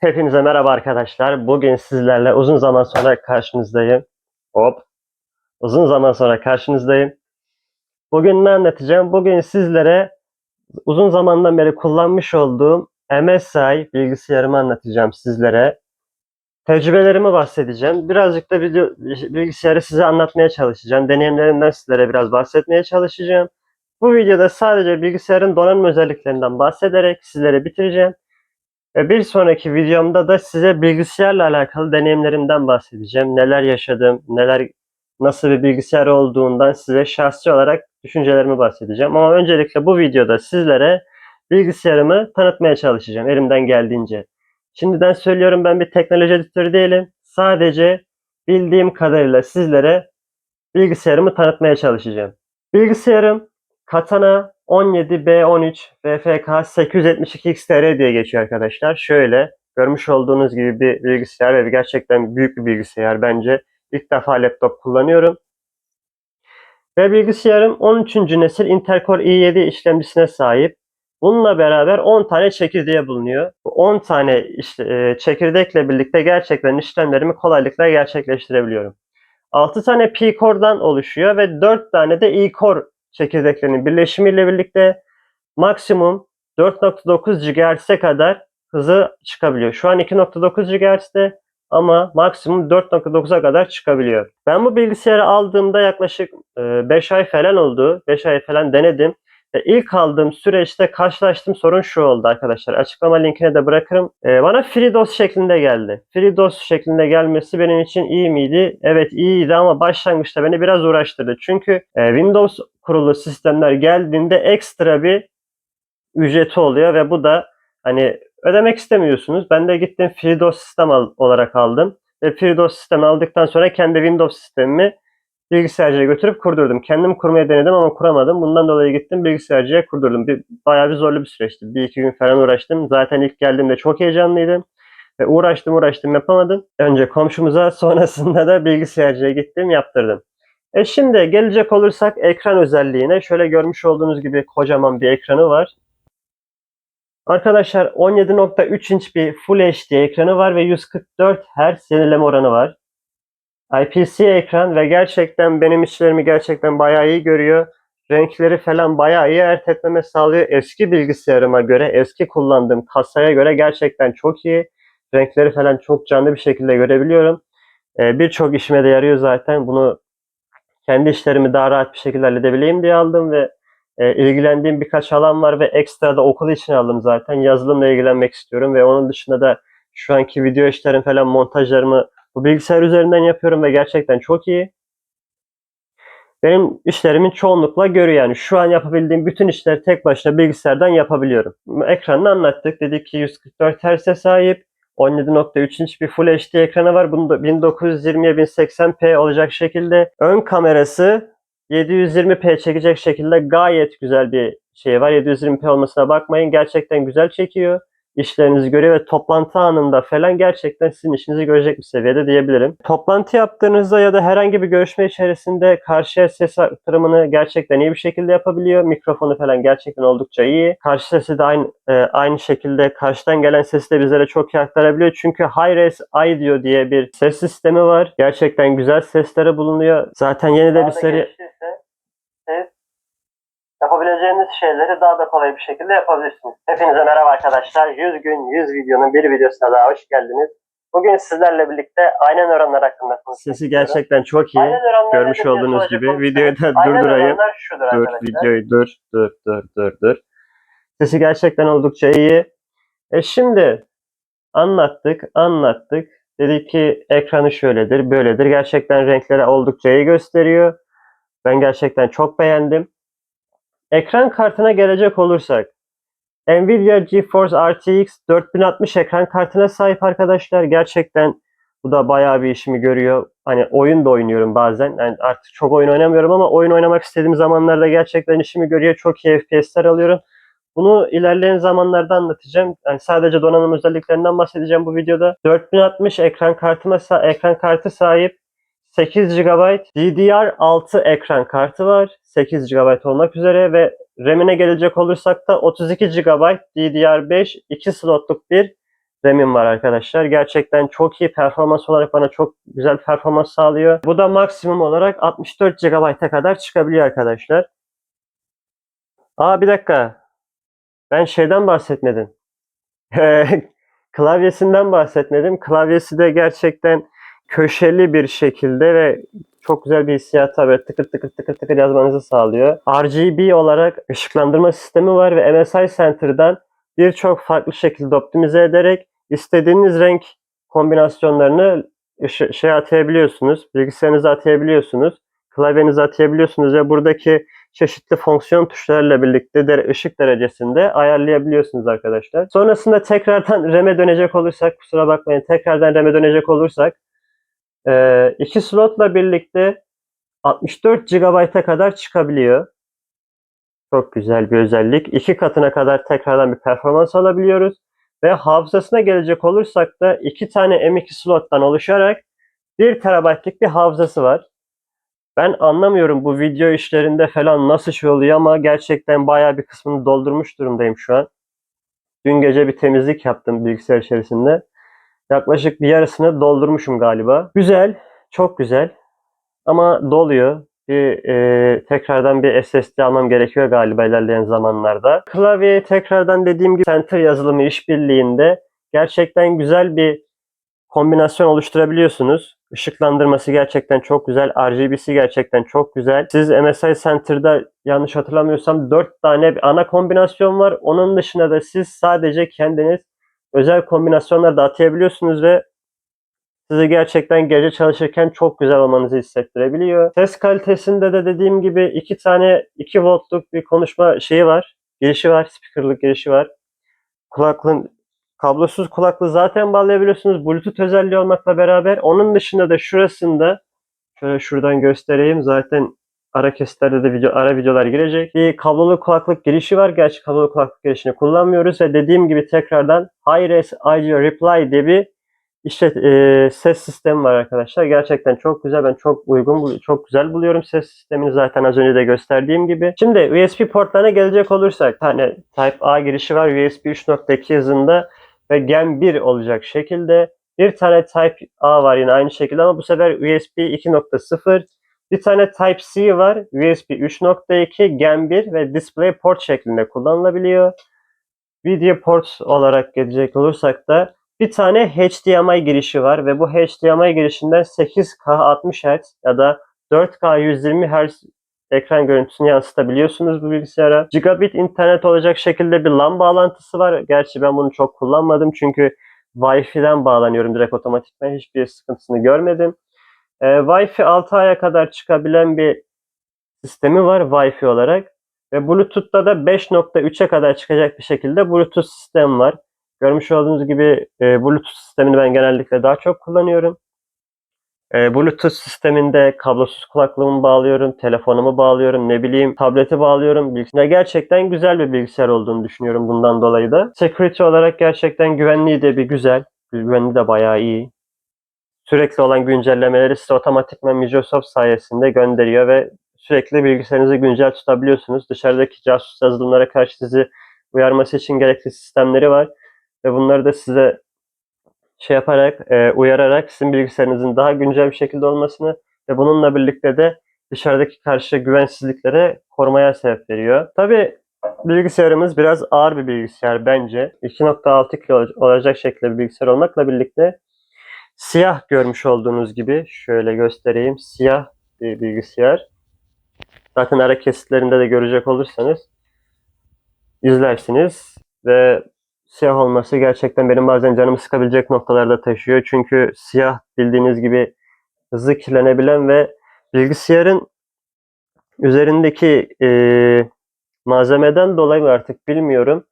Hepinize merhaba arkadaşlar. Bugün sizlerle uzun zaman sonra karşınızdayım. Hop. Uzun zaman sonra karşınızdayım. Bugün ne anlatacağım? Bugün sizlere uzun zamandan beri kullanmış olduğum MSI bilgisayarımı anlatacağım sizlere. Tecrübelerimi bahsedeceğim. Birazcık da bilgisayarı size anlatmaya çalışacağım. Deneyimlerimden sizlere biraz bahsetmeye çalışacağım. Bu videoda sadece bilgisayarın donanım özelliklerinden bahsederek sizlere bitireceğim. Bir sonraki videomda da size bilgisayarla alakalı deneyimlerimden bahsedeceğim. Neler yaşadım, neler nasıl bir bilgisayar olduğundan size şahsi olarak düşüncelerimi bahsedeceğim. Ama öncelikle bu videoda sizlere bilgisayarımı tanıtmaya çalışacağım elimden geldiğince. Şimdiden söylüyorum ben bir teknoloji editörü değilim. Sadece bildiğim kadarıyla sizlere bilgisayarımı tanıtmaya çalışacağım. Bilgisayarım Katana 17B13 VFK 872 XTR diye geçiyor arkadaşlar. Şöyle görmüş olduğunuz gibi bir bilgisayar ve gerçekten büyük bir bilgisayar bence. İlk defa laptop kullanıyorum. Ve bilgisayarım 13. nesil Intel Core i7 işlemcisine sahip. Bununla beraber 10 tane çekirdeği bulunuyor. Bu 10 tane işte, e, çekirdekle birlikte gerçekten işlemlerimi kolaylıkla gerçekleştirebiliyorum. 6 tane P-Core'dan oluşuyor ve 4 tane de E-Core çekirdeklerinin birleşimiyle birlikte maksimum 4.9 GHz'e kadar hızı çıkabiliyor. Şu an 2.9 GHz'de ama maksimum 4.9'a kadar çıkabiliyor. Ben bu bilgisayarı aldığımda yaklaşık 5 ay falan oldu. 5 ay falan denedim. Ve ilk aldığım süreçte karşılaştığım sorun şu oldu arkadaşlar. Açıklama linkine de bırakırım. Ee, bana FreeDOS şeklinde geldi. FreeDOS şeklinde gelmesi benim için iyi miydi? Evet iyiydi ama başlangıçta beni biraz uğraştırdı. Çünkü e, Windows kurulu sistemler geldiğinde ekstra bir ücreti oluyor ve bu da hani ödemek istemiyorsunuz. Ben de gittim FreeDOS sistem al- olarak aldım. Ve FreeDOS sistemi aldıktan sonra kendi Windows sistemimi bilgisayarcıya götürüp kurdurdum. Kendim kurmaya denedim ama kuramadım. Bundan dolayı gittim bilgisayarcıya kurdurdum. Bir, bayağı bir zorlu bir süreçti. Bir iki gün falan uğraştım. Zaten ilk geldiğimde çok heyecanlıydım. Ve uğraştım uğraştım yapamadım. Önce komşumuza sonrasında da bilgisayarcıya gittim yaptırdım. E şimdi gelecek olursak ekran özelliğine şöyle görmüş olduğunuz gibi kocaman bir ekranı var. Arkadaşlar 17.3 inç bir Full HD ekranı var ve 144 Hz yenileme oranı var. IPS ekran ve gerçekten benim işlerimi gerçekten bayağı iyi görüyor. Renkleri falan bayağı iyi ert etmeme sağlıyor. Eski bilgisayarıma göre, eski kullandığım kasaya göre gerçekten çok iyi. Renkleri falan çok canlı bir şekilde görebiliyorum. Ee, Birçok işime de yarıyor zaten. Bunu kendi işlerimi daha rahat bir şekilde halledebileyim diye aldım ve e, ilgilendiğim birkaç alan var ve ekstra da okul için aldım zaten. Yazılımla ilgilenmek istiyorum ve onun dışında da şu anki video işlerim falan montajlarımı bu bilgisayar üzerinden yapıyorum ve gerçekten çok iyi. Benim işlerimin çoğunlukla görüyor yani. Şu an yapabildiğim bütün işleri tek başına bilgisayardan yapabiliyorum. Ekranını anlattık. Dedik ki 144 Hz'e sahip. 17.3 inç bir Full HD ekranı var. Bunda 1920'ye 1080p olacak şekilde. Ön kamerası 720p çekecek şekilde gayet güzel bir şey var. 720p olmasına bakmayın. Gerçekten güzel çekiyor işlerinizi görüyor ve toplantı anında falan gerçekten sizin işinizi görecek bir seviyede diyebilirim. Toplantı yaptığınızda ya da herhangi bir görüşme içerisinde karşıya ses aktarımını gerçekten iyi bir şekilde yapabiliyor. Mikrofonu falan gerçekten oldukça iyi. Karşı sesi de aynı, e, aynı şekilde karşıdan gelen sesi de bizlere çok iyi aktarabiliyor. Çünkü Hi-Res Audio diye bir ses sistemi var. Gerçekten güzel sesleri bulunuyor. Zaten yeni de bir seri yapabileceğiniz şeyleri daha da kolay bir şekilde yapabilirsiniz. Hepinize merhaba arkadaşlar. 100 gün 100 videonun bir videosuna daha hoş geldiniz. Bugün sizlerle birlikte aynen oranlar hakkında konuşacağız. Sesi gerçekten çok iyi. Görmüş olduğunuz gibi. Videoyu da durdurayım. Dur arkadaşlar. videoyu dur dur dur dur dur. Sesi gerçekten oldukça iyi. E şimdi anlattık anlattık. Dedik ki ekranı şöyledir böyledir. Gerçekten renkleri oldukça iyi gösteriyor. Ben gerçekten çok beğendim. Ekran kartına gelecek olursak. Nvidia GeForce RTX 4060 ekran kartına sahip arkadaşlar. Gerçekten bu da bayağı bir işimi görüyor. Hani oyun da oynuyorum bazen. Yani artık çok oyun oynamıyorum ama oyun oynamak istediğim zamanlarda gerçekten işimi görüyor. Çok iyi FPS'ler alıyorum. Bunu ilerleyen zamanlarda anlatacağım. Yani sadece donanım özelliklerinden bahsedeceğim bu videoda. 4060 ekran kartıma ekran kartı sahip 8 GB DDR6 ekran kartı var. 8 GB olmak üzere ve RAM'ine gelecek olursak da 32 GB DDR5 2 slotluk bir RAM'im var arkadaşlar. Gerçekten çok iyi performans olarak bana çok güzel performans sağlıyor. Bu da maksimum olarak 64 GB'a kadar çıkabiliyor arkadaşlar. Aa bir dakika. Ben şeyden bahsetmedim. Klavyesinden bahsetmedim. Klavyesi de gerçekten köşeli bir şekilde ve çok güzel bir hissiyat tabii tıkır tıkır tıkır tıkır yazmanızı sağlıyor. RGB olarak ışıklandırma sistemi var ve MSI Center'dan birçok farklı şekilde optimize ederek istediğiniz renk kombinasyonlarını şey atayabiliyorsunuz. Bilgisayarınıza atayabiliyorsunuz. Klavyenize atayabiliyorsunuz ve buradaki çeşitli fonksiyon tuşlarıyla birlikte de ışık derecesinde ayarlayabiliyorsunuz arkadaşlar. Sonrasında tekrardan RAM'e dönecek olursak, kusura bakmayın tekrardan RAM'e dönecek olursak ee, iki slotla birlikte 64 GB'a kadar çıkabiliyor. Çok güzel bir özellik. İki katına kadar tekrardan bir performans alabiliyoruz. Ve hafızasına gelecek olursak da iki tane M2 slottan oluşarak 1 TB'lik bir hafızası var. Ben anlamıyorum bu video işlerinde falan nasıl şey oluyor ama gerçekten bayağı bir kısmını doldurmuş durumdayım şu an. Dün gece bir temizlik yaptım bilgisayar içerisinde. Yaklaşık bir yarısını doldurmuşum galiba. Güzel, çok güzel. Ama doluyor. Bir e, tekrardan bir SSD almam gerekiyor galiba ilerleyen zamanlarda. Klavyeyi tekrardan dediğim gibi Center yazılımı işbirliğinde gerçekten güzel bir kombinasyon oluşturabiliyorsunuz. Işıklandırması gerçekten çok güzel. RGB'si gerçekten çok güzel. Siz MSI Center'da yanlış hatırlamıyorsam 4 tane ana kombinasyon var. Onun dışında da siz sadece kendiniz özel kombinasyonlar da atayabiliyorsunuz ve sizi gerçekten gece çalışırken çok güzel olmanızı hissettirebiliyor. Ses kalitesinde de dediğim gibi iki tane 2 voltluk bir konuşma şeyi var. Girişi var, speakerlık girişi var. Kulaklığın kablosuz kulaklığı zaten bağlayabiliyorsunuz. Bluetooth özelliği olmakla beraber. Onun dışında da şurasında şöyle şuradan göstereyim. Zaten ara kesitlerde de video, ara videolar girecek. Bir kablolu kulaklık girişi var. Gerçi kablolu kulaklık girişini kullanmıyoruz ve dediğim gibi tekrardan Hi-Res Audio Reply diye bir işte e, ses sistemi var arkadaşlar. Gerçekten çok güzel. Ben çok uygun, çok güzel buluyorum ses sistemini zaten az önce de gösterdiğim gibi. Şimdi USB portlarına gelecek olursak, bir tane Type A girişi var USB 3.2 hızında ve Gen 1 olacak şekilde. Bir tane Type A var yine aynı şekilde ama bu sefer USB 2.0. Bir tane Type-C var. USB 3.2, Gen 1 ve Display port şeklinde kullanılabiliyor. Video port olarak gelecek olursak da bir tane HDMI girişi var ve bu HDMI girişinden 8K 60 Hz ya da 4K 120 Hz ekran görüntüsünü yansıtabiliyorsunuz bu bilgisayara. Gigabit internet olacak şekilde bir LAN bağlantısı var. Gerçi ben bunu çok kullanmadım çünkü Wi-Fi'den bağlanıyorum direkt otomatikman. Hiçbir sıkıntısını görmedim. Ee, Wi-Fi 6 aya kadar çıkabilen bir sistemi var Wi-Fi olarak. Ve Bluetooth'ta da 5.3'e kadar çıkacak bir şekilde Bluetooth sistemi var. Görmüş olduğunuz gibi e, Bluetooth sistemini ben genellikle daha çok kullanıyorum. E, Bluetooth sisteminde kablosuz kulaklığımı bağlıyorum, telefonumu bağlıyorum, ne bileyim tableti bağlıyorum. Bilgisayar gerçekten güzel bir bilgisayar olduğunu düşünüyorum bundan dolayı da. Security olarak gerçekten güvenliği de bir güzel. Güvenliği de bayağı iyi. Sürekli olan güncellemeleri size otomatikman Microsoft sayesinde gönderiyor ve sürekli bilgisayarınızı güncel tutabiliyorsunuz. Dışarıdaki casus yazılımlara karşı sizi uyarması için gerekli sistemleri var ve bunları da size şey yaparak, e, uyararak sizin bilgisayarınızın daha güncel bir şekilde olmasını ve bununla birlikte de dışarıdaki karşı güvensizliklere korumaya sebep veriyor. Tabi bilgisayarımız biraz ağır bir bilgisayar bence. 2.6 kilo olacak şekilde bir bilgisayar olmakla birlikte siyah görmüş olduğunuz gibi şöyle göstereyim. Siyah bir bilgisayar. Zaten ara kesitlerinde de görecek olursanız izlersiniz ve siyah olması gerçekten benim bazen canımı sıkabilecek noktalarda taşıyor. Çünkü siyah bildiğiniz gibi hızlı kirlenebilen ve bilgisayarın üzerindeki e, malzemeden dolayı artık bilmiyorum.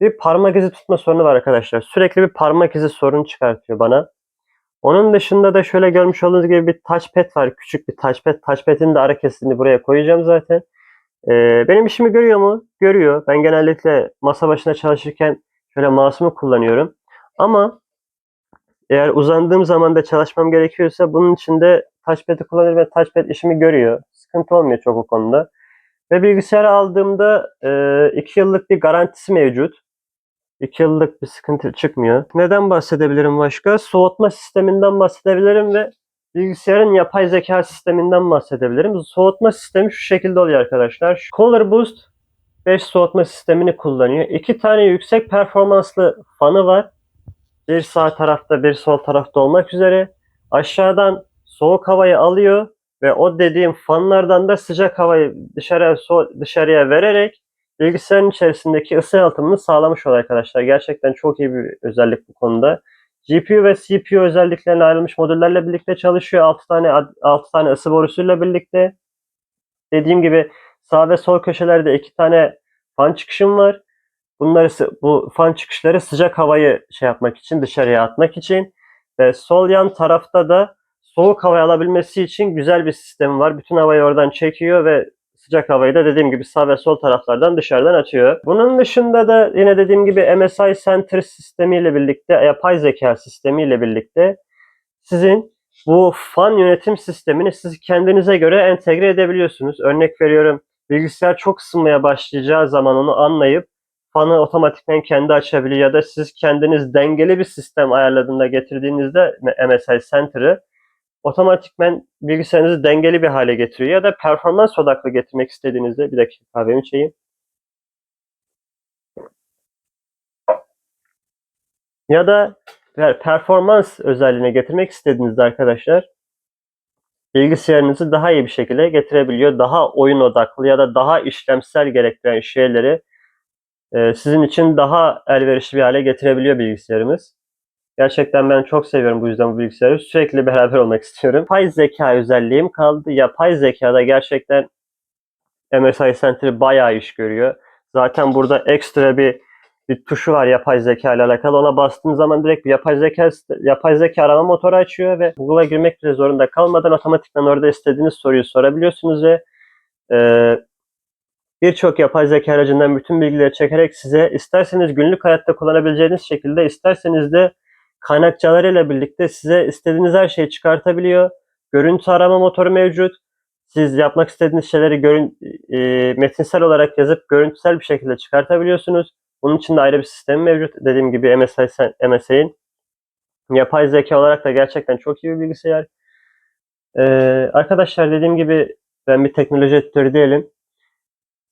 Bir parmak izi tutma sorunu var arkadaşlar. Sürekli bir parmak izi sorun çıkartıyor bana. Onun dışında da şöyle görmüş olduğunuz gibi bir touchpad var. Küçük bir touchpad. Touchpad'in de ara kesitini buraya koyacağım zaten. Ee, benim işimi görüyor mu? Görüyor. Ben genellikle masa başına çalışırken şöyle mouse'umu kullanıyorum. Ama eğer uzandığım zaman da çalışmam gerekiyorsa bunun için de touchpad'i kullanıyorum ve touchpad işimi görüyor. Sıkıntı olmuyor çok o konuda. Ve bilgisayarı aldığımda 2 yıllık bir garantisi mevcut. 2 yıllık bir sıkıntı çıkmıyor. Neden bahsedebilirim başka? Soğutma sisteminden bahsedebilirim ve bilgisayarın yapay zeka sisteminden bahsedebilirim. Soğutma sistemi şu şekilde oluyor arkadaşlar. Şu Cooler Boost 5 soğutma sistemini kullanıyor. İki tane yüksek performanslı fanı var. Bir sağ tarafta bir sol tarafta olmak üzere. Aşağıdan soğuk havayı alıyor ve o dediğim fanlardan da sıcak havayı dışarıya so- dışarıya vererek bilgisayarın içerisindeki ısı yalıtımını sağlamış oluyor arkadaşlar. Gerçekten çok iyi bir özellik bu konuda. GPU ve CPU özelliklerine ayrılmış modüllerle birlikte çalışıyor. 6 tane 6 tane ısı borusuyla birlikte. Dediğim gibi sağ ve sol köşelerde iki tane fan çıkışım var. Bunları bu fan çıkışları sıcak havayı şey yapmak için dışarıya atmak için ve sol yan tarafta da soğuk havayı alabilmesi için güzel bir sistem var. Bütün havayı oradan çekiyor ve sıcak havayı da dediğim gibi sağ ve sol taraflardan dışarıdan atıyor. Bunun dışında da yine dediğim gibi MSI Center sistemiyle birlikte, yapay zeka sistemiyle birlikte sizin bu fan yönetim sistemini siz kendinize göre entegre edebiliyorsunuz. Örnek veriyorum bilgisayar çok ısınmaya başlayacağı zaman onu anlayıp fanı otomatikman kendi açabiliyor ya da siz kendiniz dengeli bir sistem ayarladığında getirdiğinizde MSI Center'ı otomatikman bilgisayarınızı dengeli bir hale getiriyor ya da performans odaklı getirmek istediğinizde bir dakika kahvemi içeyim. Ya da per- performans özelliğine getirmek istediğinizde arkadaşlar bilgisayarınızı daha iyi bir şekilde getirebiliyor. Daha oyun odaklı ya da daha işlemsel gerektiren şeyleri sizin için daha elverişli bir hale getirebiliyor bilgisayarımız. Gerçekten ben çok seviyorum bu yüzden bu bilgisayarı. Sürekli beraber olmak istiyorum. Yapay zeka özelliğim kaldı. Yapay zekada gerçekten MSI Center bayağı iş görüyor. Zaten burada ekstra bir bir tuşu var yapay zeka ile alakalı. Ona bastığım zaman direkt bir yapay zeka yapay zeka arama motoru açıyor ve Google'a girmek bile zorunda kalmadan otomatikman orada istediğiniz soruyu sorabiliyorsunuz ve e, birçok yapay zeka aracından bütün bilgileri çekerek size isterseniz günlük hayatta kullanabileceğiniz şekilde isterseniz de kaynakçalarıyla birlikte size istediğiniz her şeyi çıkartabiliyor. Görüntü arama motoru mevcut. Siz yapmak istediğiniz şeyleri görün, e, metinsel olarak yazıp görüntüsel bir şekilde çıkartabiliyorsunuz. Bunun için de ayrı bir sistemi mevcut. Dediğim gibi MSI, MSI'nin yapay zeka olarak da gerçekten çok iyi bir bilgisayar. Ee, arkadaşlar dediğim gibi ben bir teknoloji editörü değilim.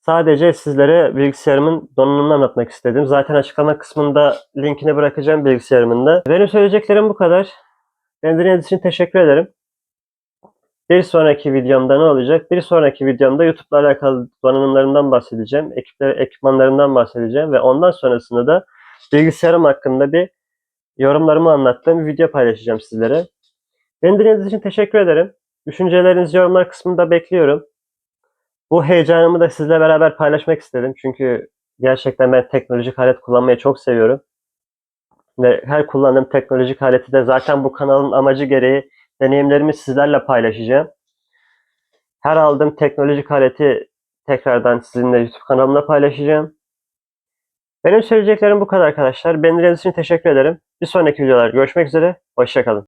Sadece sizlere bilgisayarımın donanımını anlatmak istedim. Zaten açıklama kısmında linkini bırakacağım bilgisayarımın da. Benim söyleyeceklerim bu kadar. Beni dinlediğiniz için teşekkür ederim. Bir sonraki videomda ne olacak? Bir sonraki videomda YouTube'la alakalı donanımlarından bahsedeceğim. Ekipler, ekipmanlarından bahsedeceğim ve ondan sonrasında da bilgisayarım hakkında bir yorumlarımı anlattığım bir video paylaşacağım sizlere. Beni dinlediğiniz için teşekkür ederim. Düşüncelerinizi yorumlar kısmında bekliyorum. Bu heyecanımı da sizle beraber paylaşmak istedim. Çünkü gerçekten ben teknolojik alet kullanmayı çok seviyorum. Ve her kullandığım teknolojik aleti de zaten bu kanalın amacı gereği deneyimlerimi sizlerle paylaşacağım. Her aldığım teknolojik aleti tekrardan sizinle YouTube kanalımda paylaşacağım. Benim söyleyeceklerim bu kadar arkadaşlar. Beni için teşekkür ederim. Bir sonraki videolarda görüşmek üzere. Hoşçakalın.